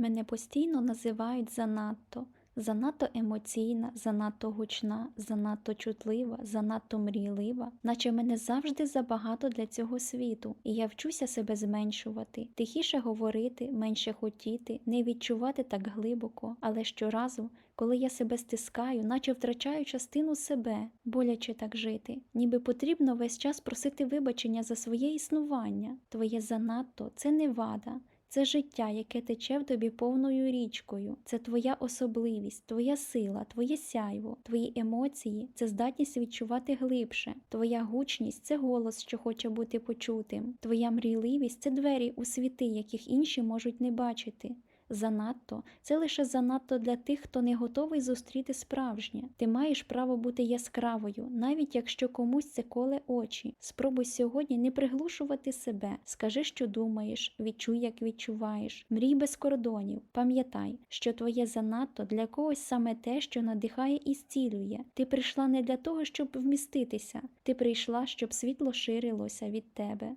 Мене постійно називають занадто, занадто емоційна, занадто гучна, занадто чутлива, занадто мрійлива, наче мене завжди забагато для цього світу, і я вчуся себе зменшувати, тихіше говорити, менше хотіти, не відчувати так глибоко, але щоразу, коли я себе стискаю, наче втрачаю частину себе, боляче так жити, ніби потрібно весь час просити вибачення за своє існування. Твоє занадто це не вада. Це життя, яке тече в тобі повною річкою. Це твоя особливість, твоя сила, твоє сяйво, твої емоції це здатність відчувати глибше. Твоя гучність це голос, що хоче бути почутим. Твоя мрійливість це двері у світи, яких інші можуть не бачити. Занадто це лише занадто для тих, хто не готовий зустріти справжнє. Ти маєш право бути яскравою, навіть якщо комусь це коле очі. Спробуй сьогодні не приглушувати себе. Скажи, що думаєш, відчуй, як відчуваєш. Мрій без кордонів. Пам'ятай, що твоє занадто для когось саме те, що надихає і зцілює. Ти прийшла не для того, щоб вміститися. Ти прийшла, щоб світло ширилося від тебе.